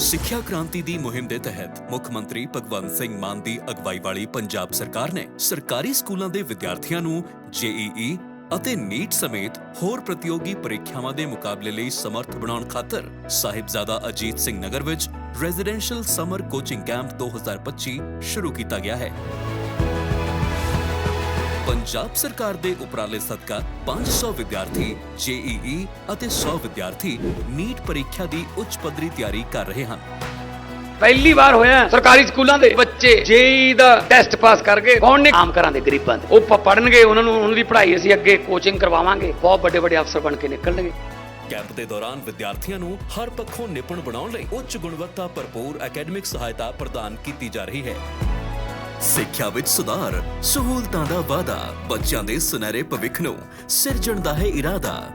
ਸਿੱਖਿਆ ਕ੍ਰਾਂਤੀ ਦੀ ਮੁਹਿੰਮ ਦੇ ਤਹਿਤ ਮੁੱਖ ਮੰਤਰੀ ਭਗਵੰਤ ਸਿੰਘ ਮਾਨ ਦੀ ਅਗਵਾਈ ਵਾਲੀ ਪੰਜਾਬ ਸਰਕਾਰ ਨੇ ਸਰਕਾਰੀ ਸਕੂਲਾਂ ਦੇ ਵਿਦਿਆਰਥੀਆਂ ਨੂੰ ਜੇਈਈ ਅਤੇ ਨੀਟ ਸਮੇਤ ਹੋਰ ਪ੍ਰਤੀਯੋਗੀ ਪ੍ਰੀਖਿਆਵਾਂ ਦੇ ਮੁਕਾਬਲੇ ਲਈ ਸਮਰੱਥ ਬਣਾਉਣ ਖਾਤਰ ਸਾਹਿਬਜ਼ਾਦਾ ਅਜੀਤ ਸਿੰਘ ਨਗਰ ਵਿੱਚ ਰੈਜ਼ੀਡੈਂਸ਼ੀਅਲ ਸਮਰ ਕੋਚਿੰਗ ਕੈਂਪ 2025 ਸ਼ੁਰੂ ਕੀਤਾ ਗਿਆ ਹੈ। ਪੰਜਾਬ ਸਰਕਾਰ ਦੇ ਉਪਰਾਲੇ ਸਦਕਾ 500 ਵਿਦਿਆਰਥੀ ਜੇਈਈ ਅਤੇ 100 ਵਿਦਿਆਰਥੀ ਨੀਟ ਪ੍ਰੀਖਿਆ ਦੀ ਉੱਚ ਪੱਧਰੀ ਤਿਆਰੀ ਕਰ ਰਹੇ ਹਨ। ਪਹਿਲੀ ਵਾਰ ਹੋਇਆ ਸਰਕਾਰੀ ਸਕੂਲਾਂ ਦੇ ਬੱਚੇ ਜੇਈ ਦਾ ਟੈਸਟ ਪਾਸ ਕਰਕੇ ਕੌਣ ਨੇ? ਆਮ ਘਰਾਂ ਦੇ ਗਰੀਬਾਂ ਦੇ। ਉਹ ਪ- ਪੜ੍ਹਨਗੇ ਉਹਨਾਂ ਨੂੰ ਉਹਨਾਂ ਦੀ ਪੜ੍ਹਾਈ ਅਸੀਂ ਅੱਗੇ ਕੋਚਿੰਗ ਕਰਵਾਵਾਂਗੇ। ਬਹੁਤ ਵੱਡੇ ਵੱਡੇ ਅਫਸਰ ਬਣ ਕੇ ਨਿਕਲਣਗੇ। ਕੈਂਪ ਦੇ ਦੌਰਾਨ ਵਿਦਿਆਰਥੀਆਂ ਨੂੰ ਹਰ ਪੱਖੋਂ ਨਿਪੁੰਨ ਬਣਾਉਣ ਲਈ ਉੱਚ ਗੁਣਵੱਤਾ ਭਰਪੂਰ ਅਕੈਡਮਿਕ ਸਹਾਇਤਾ ਪ੍ਰਦਾਨ ਕੀਤੀ ਜਾ ਰਹੀ ਹੈ। ਸਿੱਖਿਆ ਵਿੱਚ ਸੁਧਾਰ, ਸਹੂਲਤਾਂ ਦਾ ਵਾਅਦਾ ਬੱਚਿਆਂ ਦੇ ਸੁਨਹਿਰੇ ਭਵਿੱਖ ਨੂੰ ਸਿਰਜਣ ਦਾ ਹੈ ਇਰਾਦਾ।